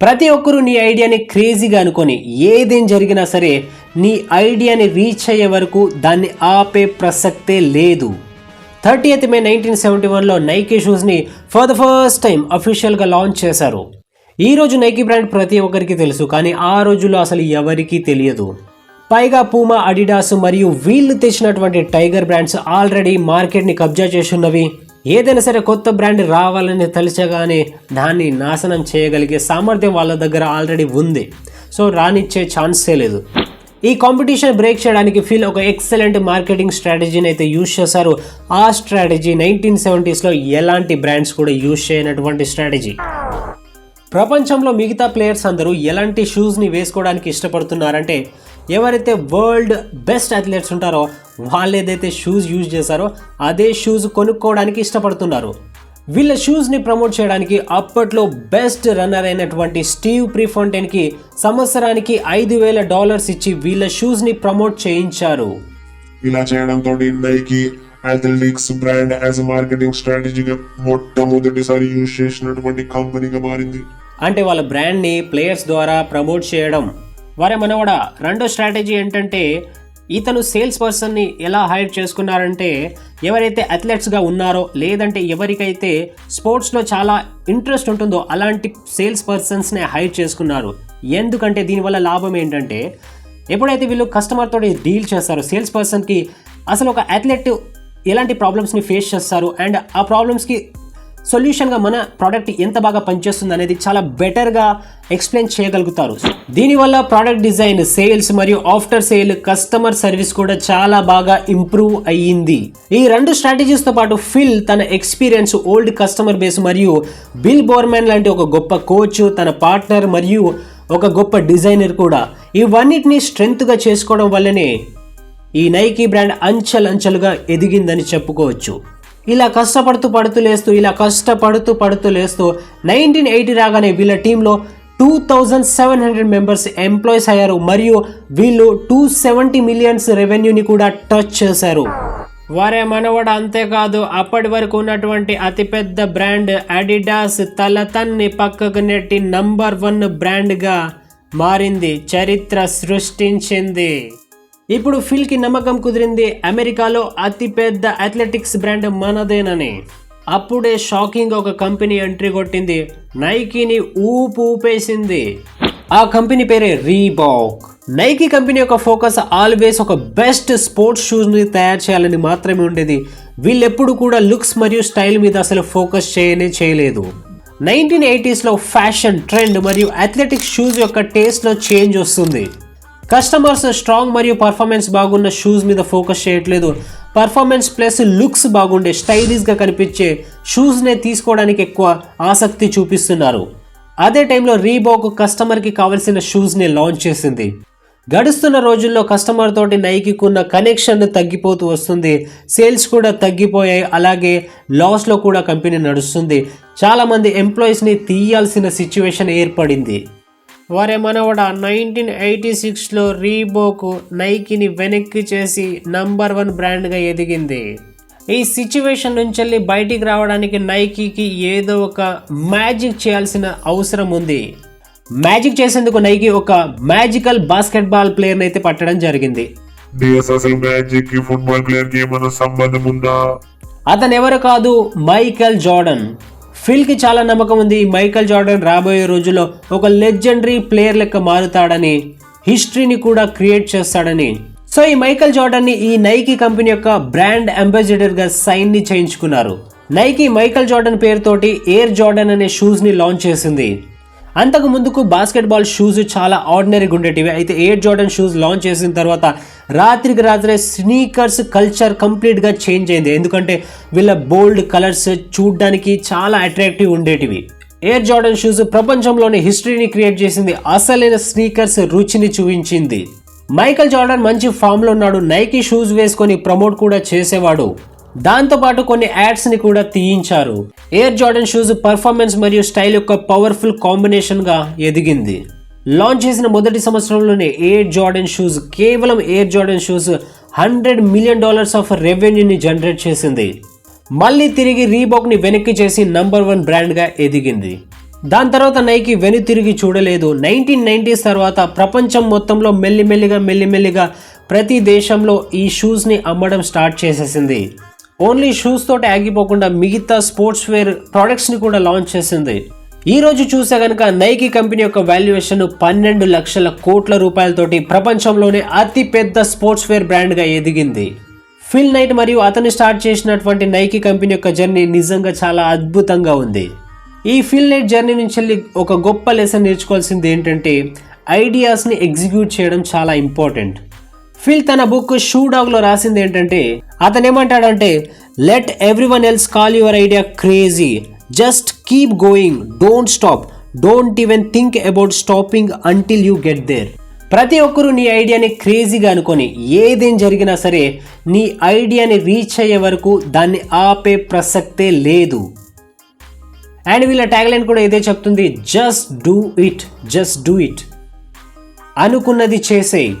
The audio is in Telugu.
ప్రతి ఒక్కరూ నీ ఐడియాని క్రేజీగా అనుకొని ఏదేం జరిగినా సరే నీ ఐడియాని రీచ్ అయ్యే వరకు దాన్ని ఆపే ప్రసక్తే లేదు. Thirty eighth May nineteen seventy వన్లో నైకీ షూస్ని ఫర్ ద ఫస్ట్ టైం అఫీషియల్గా లాంచ్ చేశారు. ఈ రోజు నైకీ బ్రాండ్ ప్రతి ఒక్కరికి తెలుసు కానీ ఆ రోజుల్లో అసలు ఎవరికీ తెలియదు. పైగా పూమా అడిడాస్ మరియు వీళ్ళు తెచ్చినటువంటి టైగర్ బ్రాండ్స్ ఆల్రెడీ మార్కెట్ని కబ్జా చేస్తున్నవి. ఏదైనా సరే కొత్త బ్రాండ్ రావాలని తలిచగానే దాన్ని నాశనం చేయగలిగే సామర్థ్యం వాళ్ళ దగ్గర ఆల్రెడీ ఉంది. సో రానిచ్చే ఛాన్సే లేదు. ఈ కాంపిటీషన్ బ్రేక్ చేయడానికి ఫిల్ ఒక ఎక్సలెంట్ మార్కెటింగ్ స్ట్రాటజీని అయితే యూజ్ చేశారు. ఆ స్ట్రాటజీ నైన్టీన్ సెవెంటీస్లో ఎలాంటి బ్రాండ్స్ కూడా యూజ్ చేయనటువంటి స్ట్రాటజీ ప్రపంచంలో మిగతా ప్లేయర్స్ అందరూ ఎలాంటి షూస్ని వేసుకోవడానికి ఇష్టపడుతున్నారంటే ఎవరైతే వరల్డ్ బెస్ట్ అథ్లెట్స్ ఉంటారో వాళ్ళు ఏదైతే షూస్ యూజ్ చేశారో అదే షూస్ కొనుక్కోవడానికి ఇష్టపడుతున్నారు. వీళ్ళ షూస్ని ప్రమోట్ చేయడానికి అప్పట్లో బెస్ట్ రన్నర్ అయినటువంటి స్టీవ్ ప్రిఫాంటెన్కి సంవత్సరానికి ఐదు వేల డాలర్స్ ఇచ్చి వీళ్ళ షూస్ని ప్రమోట్ చేయించారు. ఇలా చేయడంతో Nike athletics brand as marketing స్ట్రాటజీగా మొట్టమొదటిసారి యూజ్ చేసినటువంటి కంపెనీగా మారింది. అంటే వాళ్ళ బ్రాండ్ని ప్లేయర్స్ ద్వారా ప్రమోట్ చేయడం. వారే మనవడ రెండో స్ట్రాటజీ ఏంటంటే ఇతను సేల్స్ పర్సన్ని ఎలా హైర్ చేసుకున్నారంటే ఎవరైతే అథ్లెట్స్గా ఉన్నారో లేదంటే ఎవరికైతే స్పోర్ట్స్లో చాలా ఇంట్రెస్ట్ ఉంటుందో అలాంటి సేల్స్ పర్సన్స్ని హైర్ చేసుకున్నారు. ఎందుకంటే దీనివల్ల లాభం ఏంటంటే ఎప్పుడైతే వీళ్ళు కస్టమర్తో డీల్ చేస్తారో సేల్స్ పర్సన్కి అసలు ఒక అథ్లెట్ ఎలాంటి ప్రాబ్లమ్స్ని ఫేస్ చేస్తారు అండ్ ఆ ప్రాబ్లమ్స్కి సొల్యూషన్గా మన ప్రోడక్ట్ ఎంత బాగా పనిచేస్తుంది అనేది చాలా బెటర్గా ఎక్స్ప్లెయిన్ చేయగలుగుతారు. దీనివల్ల ప్రోడక్ట్ డిజైన్ సేల్స్ మరియు ఆఫ్టర్ సేల్ కస్టమర్ సర్వీస్ కూడా చాలా బాగా ఇంప్రూవ్ అయ్యింది. ఈ రెండు స్ట్రాటజీస్తో పాటు ఫిల్ తన ఎక్స్పీరియన్స్ ఓల్డ్ కస్టమర్ బేస్ మరియు బిల్ బోర్మెన్ లాంటి ఒక గొప్ప కోచ్ తన పార్ట్నర్ మరియు ఒక గొప్ప డిజైనర్ కూడా. ఇవన్నిటిని స్ట్రెంగ్త్గా చేసుకోవడం వల్లనే ఈ నైకీ బ్రాండ్ అంచెలంచెలుగా ఎదిగిందని చెప్పుకోవచ్చు. ఇలా కష్టపడుతూ పడుతూ లేస్తూ ఇలా కష్టపడుతూ పడుతూ లేస్తూ నైన్టీన్ ఎయిటీ రాగానే వీళ్ళ టీంలో two thousand seven hundred members employees అయ్యారు. మరియు వీళ్ళు టూ సెవెంటీ మిలియన్స్ రెవెన్యూని కూడా టచ్ చేశారు. వారే మనవడ అంతేకాదు అప్పటి వరకు ఉన్నటువంటి అతిపెద్ద బ్రాండ్ అడిడాస్ తల తన్ని పక్కకు నెట్టి నంబర్ వన్ బ్రాండ్గా మారింది చరిత్ర సృష్టించింది. ఇప్పుడు ఫిల్కి నమ్మకం కుదిరింది అమెరికాలో అతిపెద్ద అథ్లెటిక్స్ బ్రాండ్ మనదేనని. అప్పుడే షాకింగ్ ఒక కంపెనీ ఎంట్రీ కొట్టింది. నైకీని ఊపు ఊపేసింది. ఆ కంపెనీ పేరే రీబాక్ నైకీ కంపెనీ యొక్క ఫోకస్ ఆల్వేస్ ఒక బెస్ట్ స్పోర్ట్స్ షూస్ని తయారు చేయాలని మాత్రమే ఉండేది. వీళ్ళెప్పుడు కూడా లుక్స్ మరియు స్టైల్ మీద అసలు ఫోకస్ చేయనే చేయలేదు. నైన్టీన్ ఎయిటీస్లో ఫ్యాషన్ ట్రెండ్ మరియు అథ్లెటిక్స్ షూస్ యొక్క టేస్ట్లో చేంజ్ వస్తుంది. కస్టమర్స్ స్ట్రాంగ్ మరియు పర్ఫార్మెన్స్ బాగున్న షూస్ మీద ఫోకస్ చేయట్లేదు. పర్ఫార్మెన్స్ ప్లస్ లుక్స్ బాగుండే స్టైలిష్గా కనిపించే షూస్నే తీసుకోవడానికి ఎక్కువ ఆసక్తి చూపిస్తున్నారు. అదే టైంలో రీబాక్ కస్టమర్కి కావలసిన షూస్ని లాంచ్ చేసింది. గడుస్తున్న రోజుల్లో కస్టమర్ తోటి నైకికున్న కనెక్షన్ తగ్గిపోతూ వస్తుంది. సేల్స్ కూడా తగ్గిపోయాయి. అలాగే లాస్లో కూడా కంపెనీ నడుస్తుంది. చాలామంది ఎంప్లాయీస్ని తీయాల్సిన సిచ్యువేషన్ ఏర్పడింది. వారే మనవడ నైన్టీన్ ఎయిటీ సిక్స్లో రీబోక్ నైకిని వెనక్కి చేసి నంబర్ వన్ బ్రాండ్గా ఎదిగింది. ఈ సిచ్యువేషన్ నుంచి వెళ్ళి బయటికి రావడానికి నైకీకి ఏదో ఒక మ్యాజిక్ చేయాల్సిన అవసరం ఉంది. మ్యాజిక్ చేసేందుకు నైకి ఒక మ్యాజికల్ బాస్కెట్బాల్ ప్లేయర్ని అయితే పట్టడం జరిగింది. అసలు మ్యాజిక్ ఫుట్బాల్ ప్లేయర్ ఏమైనా సంబంధం ఉందా? అతను ఎవరు కాదు మైకల్ జార్డన్. ఫిల్కి చాలా నమ్మకం ఉంది. ఈ మైకల్ జార్డన్ రాబోయే రోజుల్లో ఒక లెజెండరీ ప్లేయర్ లెక్క మారుతాడని హిస్టరీని కూడా క్రియేట్ చేస్తాడని. సో ఈ మైకల్ జార్డన్ని ఈ నైకీ కంపెనీ యొక్క బ్రాండ్ అంబాసిడర్గా సైన్ని చేయించుకున్నారు. నైకీ మైకల్ జార్డన్ పేరుతోటి ఎయిర్ జార్డన్ అనే షూస్ని లాంచ్ చేసింది. అంతకు ముందుకు బాస్కెట్బాల్ షూస్ చాలా ఆర్డినరీగా ఉండేటివి. అయితే ఎయిర్ జార్డన్ షూస్ లాంచ్ చేసిన తర్వాత రాత్రికి రాత్రే స్నీకర్స్ కల్చర్ కంప్లీట్గా చేంజ్ అయింది. ఎందుకంటే వీళ్ళ బోల్డ్ కలర్స్ చూడ్డానికి చాలా అట్రాక్టివ్ ఉండేటివి. ఎయిర్ జార్డన్ షూస్ ప్రపంచంలోని హిస్టరీని క్రియేట్ చేసింది. అసలైన స్నీకర్స్ రుచిని చూపించింది. మైకల్ జార్డన్ మంచి ఫామ్లో ఉన్నాడు. నైకీ షూస్ వేసుకొని ప్రమోట్ కూడా చేసేవాడు. దాంతోపాటు కొన్ని యాడ్స్ని కూడా తీయించారు. ఎయిర్ జార్డన్ షూస్ పర్ఫార్మెన్స్ మరియు స్టైల్ యొక్క పవర్ఫుల్ కాంబినేషన్గా ఎదిగింది. లాంచ్ చేసిన మొదటి సంవత్సరంలోనే ఎయిర్ జార్డన్ షూస్ కేవలం Air Jordan shoes hundred million dollars of రెవెన్యూని generate చేసింది. మళ్ళీ తిరిగి రీబాక్ని వెనక్కి చేసి నంబర్ వన్ బ్రాండ్గా ఎదిగింది. దాని తర్వాత నైకి వెను తిరిగి చూడలేదు. నైన్టీన్ నైంటీస్ తర్వాత ప్రపంచం మొత్తంలో మెల్లిమెల్లిగా మెల్లిమెల్లిగా ప్రతి దేశంలో ఈ షూస్ని అమ్మడం స్టార్ట్ చేసేసింది. ఓన్లీ షూస్ తోటి ఆగిపోకుండా మిగతా స్పోర్ట్స్ వేర్ ప్రోడక్ట్స్ని కూడా లాంచ్ చేసింది. ఈ రోజు చూసే కనుక నైకి కంపెనీ యొక్క వాల్యుయేషన్ పన్నెండు లక్షల కోట్ల రూపాయలతోటి ప్రపంచంలోనే అతి పెద్ద స్పోర్ట్స్ వేర్ బ్రాండ్గా ఎదిగింది. ఫిల్ నైట్ మరియు అతను స్టార్ట్ చేసినటువంటి నైకి కంపెనీ యొక్క జర్నీ నిజంగా చాలా అద్భుతంగా ఉంది. ఈ ఫిల్ నైట్ జర్నీ నుంచి వెళ్ళి ఒక గొప్ప లెసన్ నేర్చుకోవాల్సింది ఏంటంటే ఐడియాస్ని ఎగ్జిక్యూట్ చేయడం చాలా ఇంపార్టెంట్ ఫిల్ తన బుక్ షూ డాగ్లో రాసింది ఏంటంటే అతను ఏమంటాడంటే let every one else call your idea crazy just keep going don't stop don't even think about stopping until you get there ప్రతి ఒక్కరూ నీ ఐడియాని క్రేజీగా అనుకొని ఏదేం జరిగినా సరే నీ ఐడియాని రీచ్ అయ్యే వరకు దాన్ని ఆపే ప్రసక్తే లేదు. అండ్ వీళ్ళ ట్యాగ్లైన్ కూడా ఇదే చెప్తుంది just do it just do it అనుకున్నది చేసేయి.